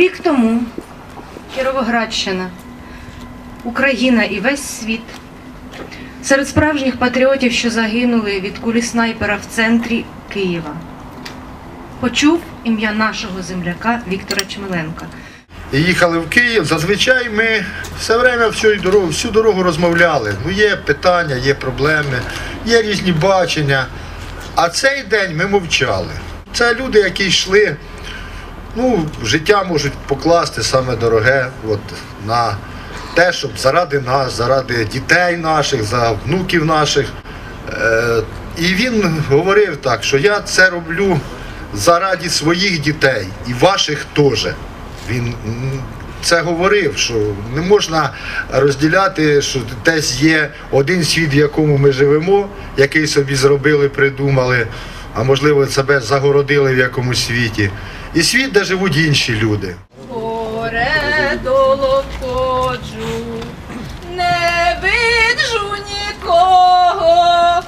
Рік тому Кіровоградщина, Україна і весь світ серед справжніх патріотів, що загинули від кулі снайпера в центрі Києва, почув ім'я нашого земляка Віктора Чмеленка. їхали в Київ. Зазвичай ми все время всю дорогу, всю дорогу розмовляли. Ну, є питання, є проблеми, є різні бачення. А цей день ми мовчали. Це люди, які йшли, ну, життя можуть покласти саме дороге от, на те, щоб заради нас, заради дітей наших, за внуків наших. Е, і він говорив так, що я це роблю заради своїх дітей і ваших теж. Він це говорив, що не можна розділяти, що десь є один світ, в якому ми живемо, який собі зробили, придумали, а можливо себе загородили в якомусь світі. І світ, де живуть інші люди. Горе долоходжу, не виджу нікого,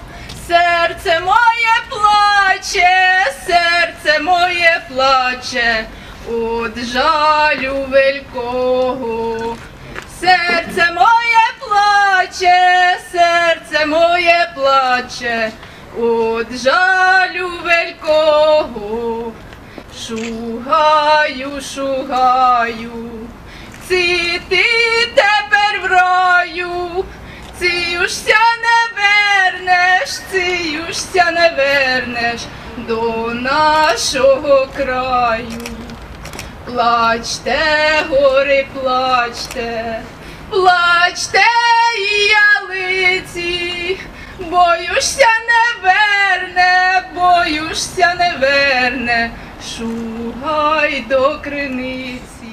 серце моє плаче, серце моє плаче, от жалю великого. Серце моє плаче, серце моє плаче, от жалю великого. Шугаю, шугаю, ці ти тепер в раю, ціюшся не вернеш, ціюшся не вернеш до нашого краю. Плачте, гори, плачте, плачте і ялиці, боюшся боюшся не верне, шугай до криниці.